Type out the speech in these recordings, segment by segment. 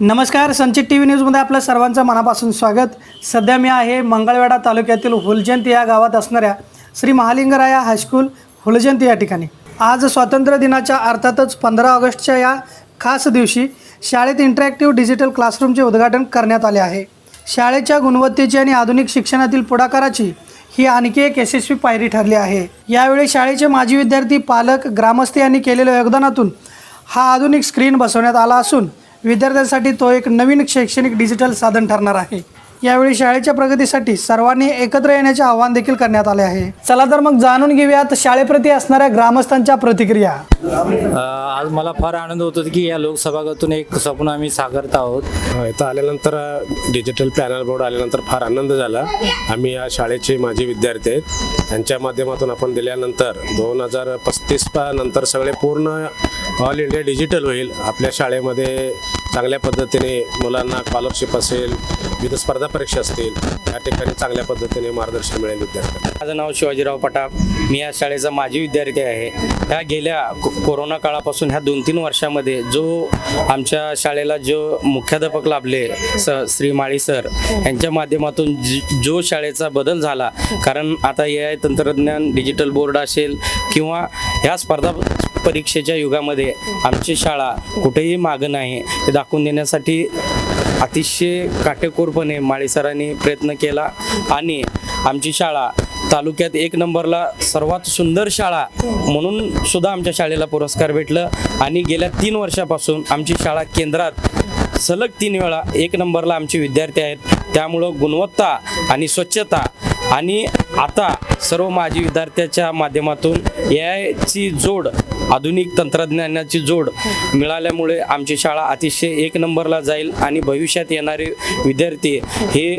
नमस्कार संचित T V न्यूजमध्ये आपलं सर्वांचं मनापासून स्वागत. सध्या मी आहे मंगळवेढा तालुक्यातील हुलजंत या गावात असणाऱ्या श्री महालिंगराया हायस्कूल हुलजंत या ठिकाणी. आज स्वातंत्र्य दिनाच्या अर्थातच पंधरा ऑगस्टच्या या खास दिवशी शाळेत इंटरॅक्टिव्ह डिजिटल क्लासरूमचे उद्घाटन करण्यात आले आहे. शाळेच्या गुणवत्तेची आणि आधुनिक शिक्षणातील पुढाकाराची ही आणखी एक यशस्वी पायरी ठरली आहे. यावेळी शाळेचे माजी विद्यार्थी पालक ग्रामस्थ यांनी केलेल्या योगदानातून हा आधुनिक स्क्रीन बसवण्यात आला असून विद्यार्थ्यांसाठी तो एक नवीन शैक्षणिक डिजिटल साधन ठरणार आहे. यावेळी शाळेच्या प्रगतीसाठी सर्वांनी एकत्र येण्याचे आवाहन देखील करण्यात आले आहे. चला तर मग जाणून घेऊयात शाळेप्रती असणाऱ्या ग्रामस्थांच्या प्रतिक्रिया. आज मला फार आनंद होतो की या लोकसभागातून एक स्वप्न आम्ही साकारत आहोत. इथं आल्यानंतर डिजिटल पॅनल बोर्ड आल्यानंतर फार आनंद झाला. आम्ही या शाळेचे माजी विद्यार्थी आहेत. त्यांच्या माध्यमातून आपण दिल्यानंतर दोन हजार पस्तीस नंतर सगळे पूर्ण ऑल इंडिया डिजिटल होईल. आपल्या शाळेमध्ये चांगल्या पद्धतीने मुलांना स्कॉलरशिप असेल विविध स्पर्धा परीक्षा असतील या ठिकाणी चांगल्या पद्धतीने मार्गदर्शन मिळेल विद्यार्थ्यांना. माझं नाव शिवाजीराव पटाप मी या शाळेचा माजी विद्यार्थी आहे. ह्या गेल्या को- कोरोना काळापासून ह्या दोन तीन वर्षामध्ये जो आमच्या शाळेला जो मुख्याध्यापक लाभले स श्री माळी सर यांच्या माध्यमातून जी- जो शाळेचा बदल झाला कारण आता ए आय तंत्रज्ञान डिजिटल बोर्ड असेल किंवा ह्या स्पर्धा परीक्षेच्या युगामध्ये आमची शाळा कुठेही मागं नाही हे दाखवून देण्यासाठी अतिशय काटेकोरपणे माळीसरांनी प्रयत्न केला आणि आमची शाळा तालुक्यात एक नंबरला सर्वात सुंदर शाळा म्हणून सुद्धा आमच्या शाळेला पुरस्कार भेटलं आणि गेल्या तीन वर्षापासून आमची शाळा केंद्रात सलग तीन वेळा एक नंबरला आमचे विद्यार्थी आहेत. त्यामुळं गुणवत्ता आणि स्वच्छता आणि आता सर्व माजी विद्यार्थ्याच्या माध्यमातून ए आयची जोड आधुनिक तंत्रज्ञानाची जोड मिळाल्यामुळे आमची शाळा अतिशय एक नंबरला जाईल आणि भविष्यात येणारे विद्यार्थी हे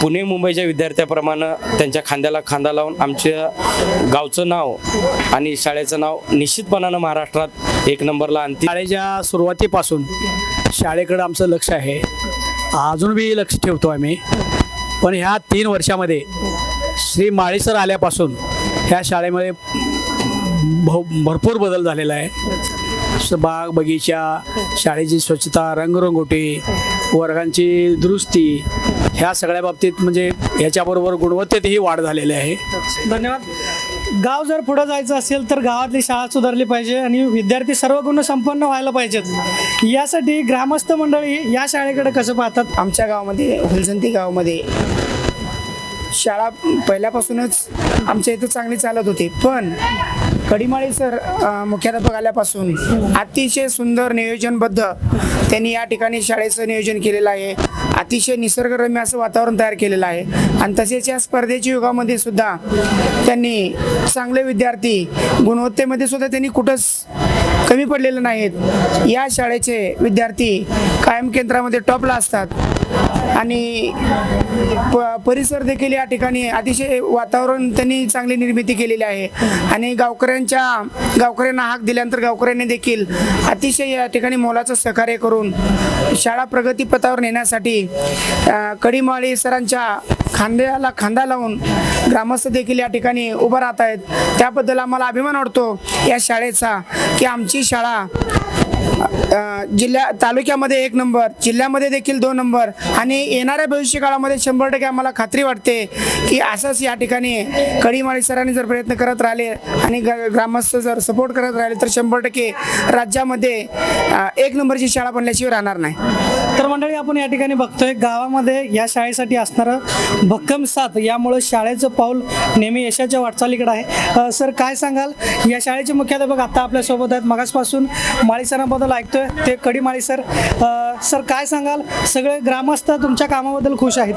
पुणे मुंबईच्या विद्यार्थ्याप्रमाणे त्यांच्या खांद्याला खांदा लावून आमच्या गावचं नाव आणि शाळेचं नाव निश्चितपणानं महाराष्ट्रात एक नंबरला आणतील. शाळेच्या सुरुवातीपासून शाळेकडं आमचं लक्ष आहे. अजून बी लक्ष ठेवतो आम्ही. पण ह्या तीन वर्षामध्ये श्री माळीसर आल्यापासून ह्या शाळेमध्ये भरपूर बदल झालेला आहे. बाग बगीचा शाळेची स्वच्छता रंगरंगोटी वर्गांची दुरुस्ती ह्या सगळ्या बाबतीत म्हणजे ह्याच्याबरोबर गुणवत्तेतही वाढ झालेली आहे. धन्यवाद. गाव जर पुढं जायचं असेल तर गावातली शाळा सुधारली पाहिजे आणि विद्यार्थी सर्व गुण संपन्न व्हायला पाहिजेत. यासाठी ग्रामस्थ मंडळी या शाळेकडे कसं पाहतात? आमच्या गावामध्ये हुलजंती गावामध्ये शाळा पहिल्यापासूनच आमच्या इथं चांगली चालत होती. पण कडिमाळी सर मुख्याध्यापक आल्यापासून अतिशय सुंदर नियोजनबद्ध त्यांनी या ठिकाणी शाळेचं नियोजन केलेलं आहे. अतिशय निसर्गरम्य असं वातावरण तयार केलेलं आहे. आणि तसेच या स्पर्धेच्या युगामध्ये सुद्धा त्यांनी चांगले विद्यार्थी गुणवत्तेमध्ये सुद्धा त्यांनी कुठंच कमी पडलेले नाहीत. या शाळेचे विद्यार्थी कायम केंद्रामध्ये टॉपला असतात. आणि प परिसर देखील या ठिकाणी अतिशय वातावरण त्यांनी चांगली निर्मिती केलेली आहे. आणि गावकऱ्यांच्या गावकऱ्यांना हाक दिल्यानंतर गावकऱ्यांनी देखील अतिशय या ठिकाणी मोलाचं सहकार्य करून शाळा प्रगतीपथावर नेण्यासाठी कडीमाळी कडिमाळी सरांच्या खांद्याला खांदा लावून ग्रामस्थ देखील या ठिकाणी उभं राहत आहेत. त्याबद्दल आम्हाला अभिमान वाटतो या शाळेचा की आमची शाळा जिल्ह्या तालुक्यामध्ये एक नंबर जिल्ह्यामध्ये देखील दोन नंबर आणि येणाऱ्या भविष्य काळामध्ये शंभर टक्के आम्हाला खात्री वाटते की असंच या ठिकाणी कडीमाळी सरांनी जर प्रयत्न करत राहिले आणि ग- ग्रामस्थ जर सपोर्ट करत राहिले तर शंभर टक्के राज्यामध्ये एक नंबरची शाळा बनल्याशिवाय राहणार नाही. तर मंडळी आपण या ठिकाणी बघतोय गावामध्ये या शाळेसाठी असणारं भक्कम साथ. यामुळे शाळेचं पाऊल नेहमी यशाच्या वाटचालीकडे आहे. सर काय सांगाल? या शाळेचे मुख्याध्यापक आता आपल्यासोबत आहेत. मगासपासून माळी सरांबद्दल ऐकतोय. ते कडी माळी सर. सर काय सांगाल? सगळे ग्रामस्थ तुमच्या कामाबद्दल खुश आहेत.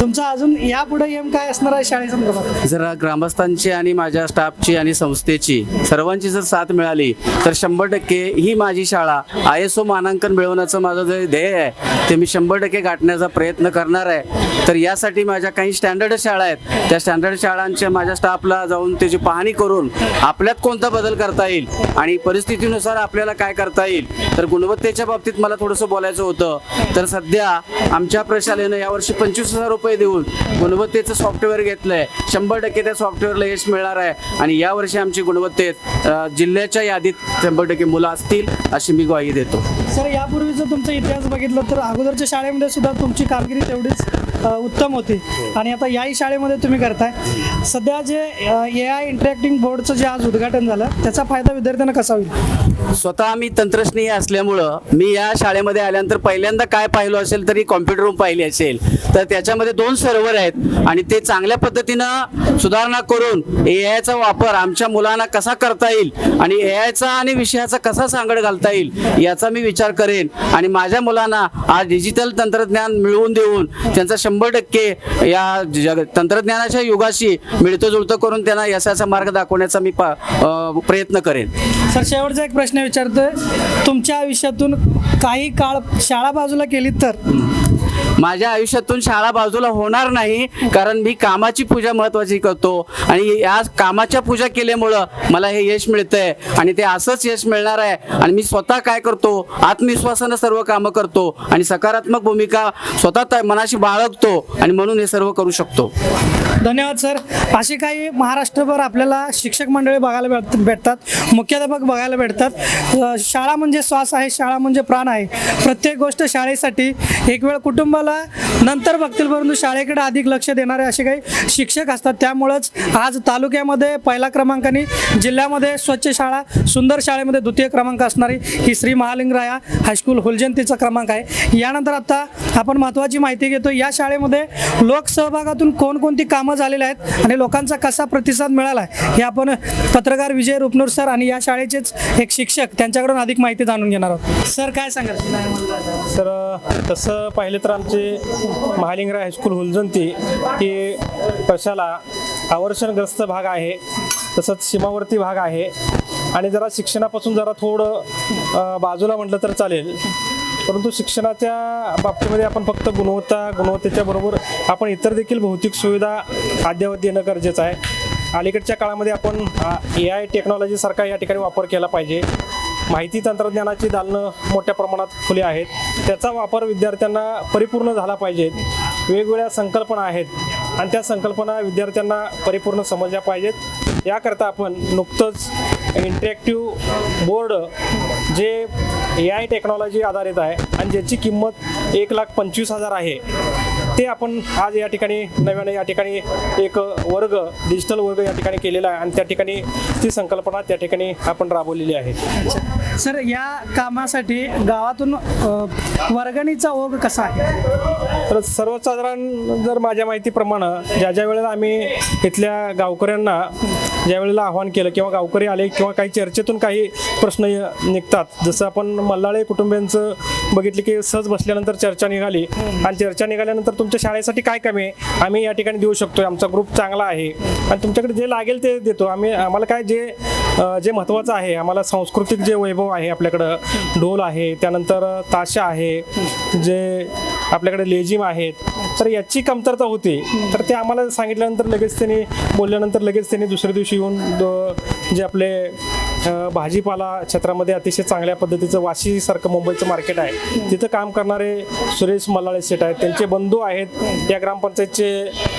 तुमचा अजून यापुढे एम काय असणार आहे शाळेसंदर्भात जर ग्रामस्थांची आणि माझ्या स्टाफची आणि संस्थेची सर्वांची जर साथ मिळाली तर शंभर टक्के ही माझी शाळा आय एस ओ मानांकन मिळवण्याचं माझं जे ध्येय आहे ते मी शंभर टक्के गाठण्याचा प्रयत्न करणार आहे. तर यासाठी माझ्या काही स्टँडर्ड शाळा आहेत. त्या स्टँडर्ड शाळांच्या माझ्या स्टाफला जाऊन त्याची पाहणी करून आपल्यात कोणता बदल करता येईल आणि परिस्थितीनुसार आपल्याला काय करता येईल तर गुणवत्तेच्या बाबतीत मला थोडंसं बोलायचं होतं. तर सध्या आमच्या प्रशालेनं यावर्षी पंचवीस हजार रुपये देऊन गुणवत्तेचं सॉफ्टवेअर घेतलं आहे शंभर टक्के त्या सॉफ्टवेअरला यश मिळणार आहे आणि यावर्षी आमची गुणवत्तेत जिल्ह्याच्या यादीत शंभर टक्के मुलं असतील अशी मी ग्वाही देतो. सर यापूर्वीचा तुमचा इतिहास बघितला तर अगोदरच्या शाळेमध्ये सुद्धा तुमची कामगिरी तेवढीच उत्तम होती. आणि आता याही शाळेमध्ये तुम्ही करताय. सध्या जे ए आय इंटरॅक्टिंग बोर्डचं जे आज उद्घाटन झालं त्याचा फायदा विद्यार्थ्यांना कसा होईल? स्वतः मी तंत्रस्नेही असल्यामुळं मी या शाळेमध्ये आल्यानंतर पहिल्यांदा काय पाहिलं असेल तरी कॉम्प्युटर रूम पाहिली असेल. तर त्याच्यामध्ये दोन सर्व्हर आहेत आणि ते चांगल्या पद्धतीनं सुधारणा करून ए आयचा वापर आमच्या मुलांना कसा करता येईल आणि ए आयचा आणि विषयाचा कसा सांगड घालता येईल याचा मी विचार करेन. आणि माझ्या मुलांना आज डिजिटल तंत्रज्ञान मिळवून देऊन त्यांचा शंभर टक्के या जग तंत्रज्ञानाच्या युगाशी मिळतं जुळतं करून त्यांना यशाचा मार्ग दाखवण्याचा मी पा प्रयत्न करेन. सर शेवटचा एक प्रश्न विचारतोय. तुमच्या आयुष्यातून काही काळ शाळा बाजूला केली तर? माझ्या आयुष्यातून शाळा बाजूला होणार नाही कारण मी कामाची पूजा महत्वाची करतो. आणि या कामाच्या पूजा केल्यामुळं मला हे यश मिळतंय. आणि ते असंच यश मिळणार आहे. आणि मी स्वतः काय करतो? आत्मविश्वासानं सर्व कामं करतो. आणि सकारात्मक भूमिका स्वतः त- मनाशी बाळगतो. आणि म्हणून हे सर्व करू शकतो. धन्यवाद सर. असे काही महाराष्ट्रभर आपल्याला शिक्षक मंडळी बघायला भेट भेटतात मुख्याध्यापक बघायला भेटतात. शाळा म्हणजे श्वास आहे शाळा म्हणजे प्राण आहे. प्रत्येक गोष्ट शाळेसाठी. एक वेळ कुटुंबाला नंतर बघतील परंतु शाळेकडे अधिक लक्ष देणारे असे काही शिक्षक असतात. त्यामुळंच आज तालुक्यामध्ये पहिला क्रमांकाने जिल्ह्यामध्ये स्वच्छ शाळा सुंदर शाळेमध्ये द्वितीय क्रमांक असणारी ही श्री महालिंगराया हायस्कूल हुलजंतीचा क्रमांक आहे. यानंतर आता आपण महत्त्वाची माहिती घेतो. या शाळेमध्ये लोकसहभागातून कोणकोणती कामं झालेले आहेत आणि लोकांचा कसा प्रतिसाद मिळाला आहे हे आपण पत्रकार विजय रुपनूर सर आणि या शाळेचेच एक शिक्षक त्यांच्याकडून अधिक माहिती जाणून घेणार आहोत. सर काय सांगाल? सर तसं पाहिलं तर आमचे महालिंगरा हायस्कूल हुलजंती ही कशाला आवर्षणग्रस्त भाग आहे तसंच सीमावर्ती भाग आहे आणि जरा शिक्षणापासून जरा थोडं बाजूला म्हटलं तर चालेल. परंतु शिक्षणाच्या बाबतीमध्ये आपण फक्त गुणवत्ता गुणवत्तेच्या बरोबर आपण इतर देखील भौतिक सुविधा अद्ययावत देणं गरजेचं आहे. अलीकडच्या काळामध्ये आपण ए आय टेक्नॉलॉजीसारखा या ठिकाणी वापर केला पाहिजे. माहिती तंत्रज्ञानाची दालनं मोठ्या प्रमाणात खुली आहेत. त्याचा वापर विद्यार्थ्यांना परिपूर्ण झाला पाहिजेत वेगवेगळ्या संकल्पना आहेत आणि त्या संकल्पना विद्यार्थ्यांना परिपूर्ण समजल्या पाहिजेत. याकरता आपण नुकतंच इंटरॅक्टिव्ह बोर्ड जे ए आय टेक्नॉलॉजी आधारित आहे आणि ज्याची किंमत एक लाख पंचवीस हजार आहे ते आपण आज या ठिकाणी नव्याने या ठिकाणी एक वर्ग डिजिटल वर्ग या ठिकाणी केलेला आहे आणि त्या ठिकाणी ती संकल्पना त्या ठिकाणी आपण राबवलेली आहे. सर या कामासाठी गावातून वर्गणीचा ओघ कसा आहे? तर सर्वसाधारण जर माझ्या माहितीप्रमाणे ज्या ज्या वेळेला आम्ही इथल्या गावकऱ्यांना ज्या वेळेला आव्हान केलं किंवा गावकरी आले किंवा काही चर्चेतून काही प्रश्न निघतात जसं आपण मल्लाळे कुटुंबियांचं बघितलं की सहज बसल्यानंतर चर्चा निघाली. आणि चर्चा निघाल्यानंतर तुमच्या शाळेसाठी काय कमी आहे? आम्ही या ठिकाणी देऊ शकतो आमचा ग्रुप चांगला आहे. आणि तुमच्याकडे जे लागेल ते देतो. आम्ही आम्हाला काय जे जे महत्त्वाचं आहे आम्हाला सांस्कृतिक जे वैभव आहे आपल्याकडं ढोल आहे त्यानंतर ताशा आहे जे आपल्याकडे लेझिम आहेत तर याची कमतरता होती. तर ते आम्हाला सांगितल्यानंतर लगेच त्यांनी बोलल्यानंतर लगेच त्यांनी दुसऱ्या दिवशी येऊन द- जे आपले भाजीपाला क्षेत्रामध्ये अतिशय चांगल्या पद्धतीचं वाशीसारखं मुंबईचं मार्केट आहे. तिथं काम करणारे सुरेश मल्लाळे सेट आहेत. त्यांचे बंधू आहेत. या ग्रामपंचायतचे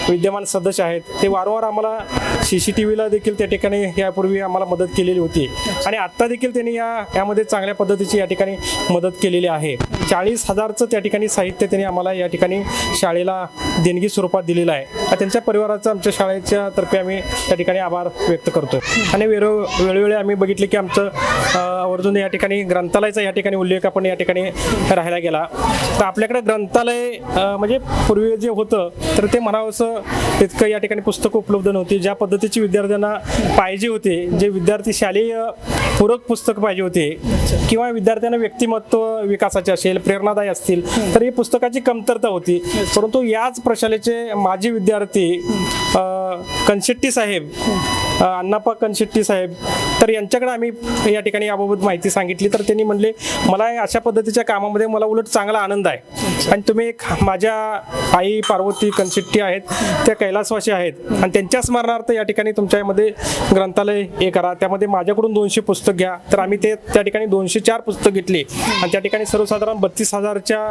विद्यमान सदस्य आहेत. ते वारंवार आम्हाला सी सी टी व्हीला देखील त्या ठिकाणी यापूर्वी आम्हाला मदत केलेली होती. आणि आत्ता देखील त्यांनी या यामध्ये चांगल्या पद्धतीची या ठिकाणी मदत केलेली आहे. चाळीस हजारचं त्या ठिकाणी साहित्य त्यांनी आम्हाला या ठिकाणी शाळेला देणगी स्वरूपात दिलेलं आहे. त्यांच्या परिवाराचं आमच्या शाळेच्या तर्फे आम्ही त्या ठिकाणी आभार व्यक्त करतो आणि वेळो वेळोवेळी आम्ही बघितले की आमचं आवर्जून या ठिकाणी ग्रंथालयाचा या ठिकाणी उल्लेख आपण या ठिकाणी राहायला गेला. तर आपल्याकडे ग्रंथालय म्हणजे पूर्वी जे होतं तर ते म्हणावंसं तितकं या ठिकाणी पुस्तकं उपलब्ध नव्हती. ज्या पद्धतीची विद्यार्थ्यांना पाहिजे होते जे विद्यार्थी शालेय पूरक पुस्तक पाहिजे होते. किंवा विद्यार्थ्यांना व्यक्तिमत्व विकासाचे असेल प्रेरणादायी असतील तर ही पुस्तकाची कमतरता होती. परंतु याच प्रशालेचे माजी विद्यार्थी कनशेट्टी साहेब अण्णाप्पा कनशेट्टी साहेब. तर यांच्याकडे आम्ही या ठिकाणी याबाबत माहिती सांगितली. तर त्यांनी म्हणले मला अशा पद्धतीच्या कामामध्ये मला उलट चांगला आनंद आहे. आणि तुम्ही एक माझ्या आई पार्वती कनशेट्टी आहेत त्या कैलासवासी आहेत. आणि त्यांच्या स्मरणार्थ या ठिकाणी तुमच्यामध्ये ग्रंथालय हे करा. त्यामध्ये माझ्याकडून दोनशे पुस्तक घ्या. तर आम्ही ते त्या ठिकाणी दोनशे चार पुस्तक घेतली. आणि त्या ठिकाणी सर्वसाधारण बत्तीस हजारच्या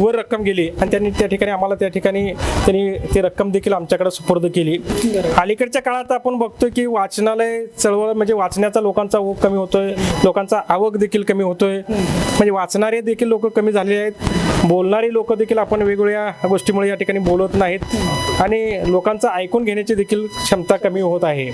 वर रक्कम गेली. आणि त्यांनी त्या ठिकाणी आम्हाला त्या ठिकाणी त्यांनी ती रक्कम देखील आमच्याकडे सुपूर्द केली. अलीकडच्या काळात आपण बघतोय की वाचनालय चळवळ म्हणजे वाचण्याचा लोकांचा ओघ कमी होतोय लोकांचा आवक देखील कमी होतोय. म्हणजे वाचणारे देखील लोक कमी झालेले आहेत. बोलणारी लोक देखील आपण वेगवेगळ्या गोष्टीमुळे या ठिकाणी बोलत नाहीत. आणि लोकांचं ऐकून घेण्याची देखील क्षमता कमी होत आहे.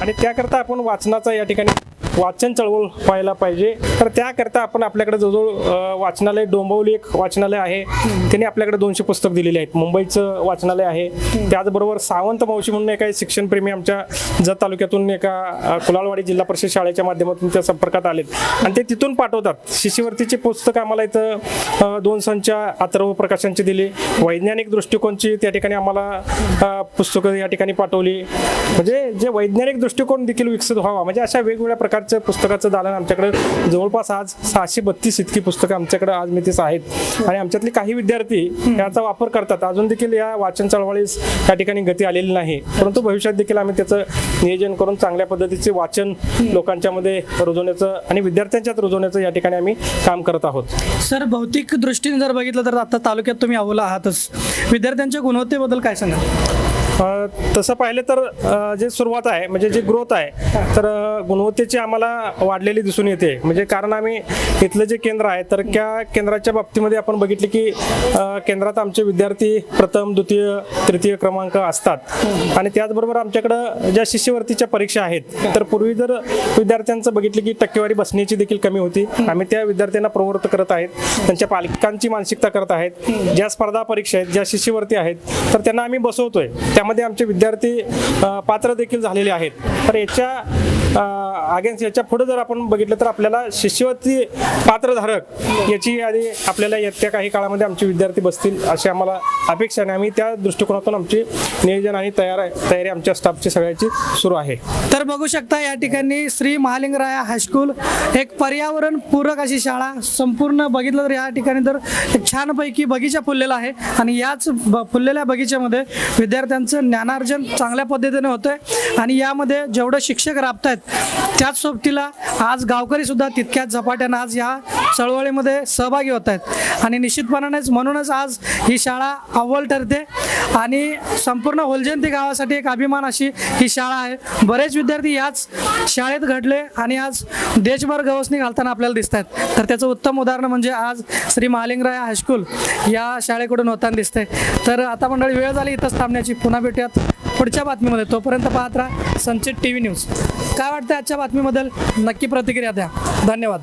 आणि त्याकरता आपण वाचनाचा या ठिकाणी वाचन चळवळ व्हायला पाहिजे. तर त्याकरता आपण आपल्याकडे जवळजवळ वाचनालय डोंबवली एक वाचनालय आहे. त्यांनी आपल्याकडे दोनशे पुस्तक दिलेली आहेत. मुंबईचं वाचनालय आहे. त्याचबरोबर सावंत मावशी म्हणून एका शिक्षणप्रेमी आमच्या जत तालुक्यातून एका कुलाळवाडी जिल्हा परिषद शाळेच्या माध्यमातून त्या संपर्कात आलेत. आणि ते तिथून पाठवतात. शिष्यवृत्तीचे पुस्तक आम्हाला इथं दोन संच्या अथर्व प्रकाशनची दिली. वैज्ञानिक दृष्टिकोनची त्या ठिकाणी आम्हाला पुस्तकं या ठिकाणी पाठवली. म्हणजे जे वैज्ञानिक दृष्टिकोन देखील विकसित व्हावा. म्हणजे अशा वेगवेगळ्या प्रकारचं पुस्तकाचं दालन आमच्याकडे जवळपास आज सहाशे बत्तीस इतकी पुस्तकं आमच्याकडे आज मितीस आहेत. आणि आमच्यातले काही विद्यार्थी याचा वापर करतात. अजून देखील या वाचन चळवळीस या ठिकाणी गती आलेली नाही. परंतु भविष्यात देखील आम्ही त्याचं नियोजन करून चांगल्या पद्धतीचे वाचन लोकांच्या मध्ये रुजवण्याचं आणि विद्यार्थ्यांच्यात रुजवण्याचं या ठिकाणी आम्ही काम करत आहोत. सर भौतिक दृष्टीने जर बघितलं तर आता तालुक्यात तुम्ही अवला आहातच. विद्यार्थ्यांच्या गुणवत्तेबद्दल काय सांगा तसं पाहिलं तर जे सुरुवात आहे म्हणजे जी ग्रोथ आहे तर गुणवत्तेची आम्हाला वाढलेली दिसून येते. म्हणजे कारण आम्ही इथलं जे केंद्र आहे तर त्या केंद्राच्या बाबतीमध्ये आपण बघितले की केंद्रात आमचे विद्यार्थी प्रथम द्वितीय तृतीय क्रमांक असतात. आणि त्याचबरोबर आमच्याकडं ज्या शिष्यवृत्तीच्या परीक्षा आहेत तर पूर्वी जर विद्यार्थ्यांचं बघितलं की टक्केवारी बसण्याची देखील कमी होती. आम्ही त्या विद्यार्थ्यांना प्रवृत्त करत आहेत त्यांच्या पालकांची मानसिकता करत आहेत. ज्या स्पर्धा परीक्षा आहेत ज्या शिष्यवृत्ती आहेत तर त्यांना आम्ही बसवतोय. त्यामध्ये आमचे विद्यार्थी पात्र देखील झालेले आहेत. तर याच्या अगेन्स्ट याच्यापुढे जर आपण बघितलं तर आपल्याला शिष्यवृत्ती पात्रधारक याची यादी आपल्याला येत्या काही काळामध्ये आमचे विद्यार्थी बसतील अशी आम्हाला अपेक्षा आहे. आम्ही त्या दृष्टिकोनातून आमची नियोजन आणि तयार तयारी आमच्या स्टाफची सगळ्याची सुरू आहे. तर बघू शकता या ठिकाणी श्री महालिंगराया हायस्कूल एक पर्यावरण पूरक अशी शाळा संपूर्ण बघितलं तर या ठिकाणी तर एक छानपैकी बगीचा फुललेला आहे. आणि याच ब फुललेल्या बगीच्यामध्ये विद्यार्थ्यांचं ज्ञानार्जन चांगल्या पद्धतीने होतंय. आणि यामध्ये जेवढं शिक्षक राबत आहेत आहेत. त्याच सोबतीला आज गावकरी सुद्धा तितक्याच झपाट्यानं आज या चळवळीमध्ये सहभागी होत आहेत. आणि निश्चितपणानेच म्हणूनच आज ही शाळा अव्वल ठरते. आणि संपूर्ण होलजयंती गावासाठी एक अभिमान अशी ही शाळा आहे. बरेच विद्यार्थी याच शाळेत घडले आणि आज देशभर गवसणी घालताना आपल्याला दिसत आहेत. तर त्याचं उत्तम उदाहरण म्हणजे आज श्री महालिंगराय हायस्कूल या शाळेकडून होताना दिसतंय. तर आता मंडळी वेळ झाली इथंच थांबण्याची. पुन्हा भेटूयात. पुढच्या बातमीमध्ये. तोपर्यंत पाहत राहा संचित टी व्ही न्यूज. काय वाटतं आजच्या बातमीबद्दल? नक्की प्रतिक्रिया द्या. धन्यवाद.